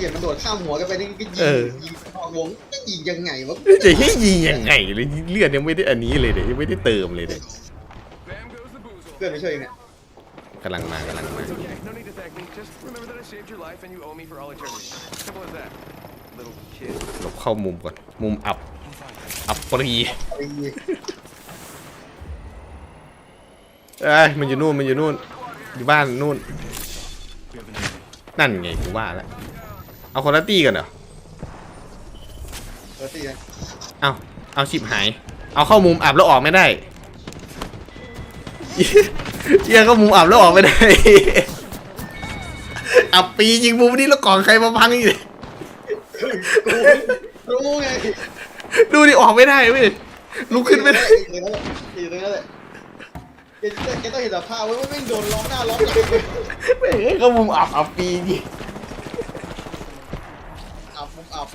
เห็นมันโดดข้ามหัวกันไปนี่ก็ยิงเออ ยิงออกวงก็ยิงยังไงวะจะให้ยิงยังไงเลยเลือดยังไม่ได้อันนี้เลยเดี๋ยวยังไม่ได้เติมเลยเดี๋ยว Bam goes the boozle. เพื่อนไปช่วยเนี่ยกำลังมากำลังมา It's okay. No need to thank me. Just remember that I saved your life and you owe me for all eternity. Simple as that. Little kid. หลบเข้ามุมก่อนมุมอับอับปรีไอ้เอ้ยมันอยู่นู่นมันอยู่นู่นอยู่บ้านนู่นนั่นไงกูว่าแล้ว เอาคนละตี้กันเหรอตัวตีนะเอาเอาชิบหาย เอาเข้ามุมอับแล้วออกไม่ได้เหี้ยเข้ามุมอับแล้วออกไม่ได้ อับปียิงมุมนี้แล้วกล่องใครมาพังอีกกูรู้ไงดูดิออกไม่ได้เว้ยลุกขึ้นไม่ได้ตีตรงนั้นแหละตีตรงนั้นแหละแกแกต้องเห็นสภาพว่าไม่งโดนล้อมหน้าล้อมหลังเลยแม่งเข้ามุมอับอับปียิงอับ มุมอับ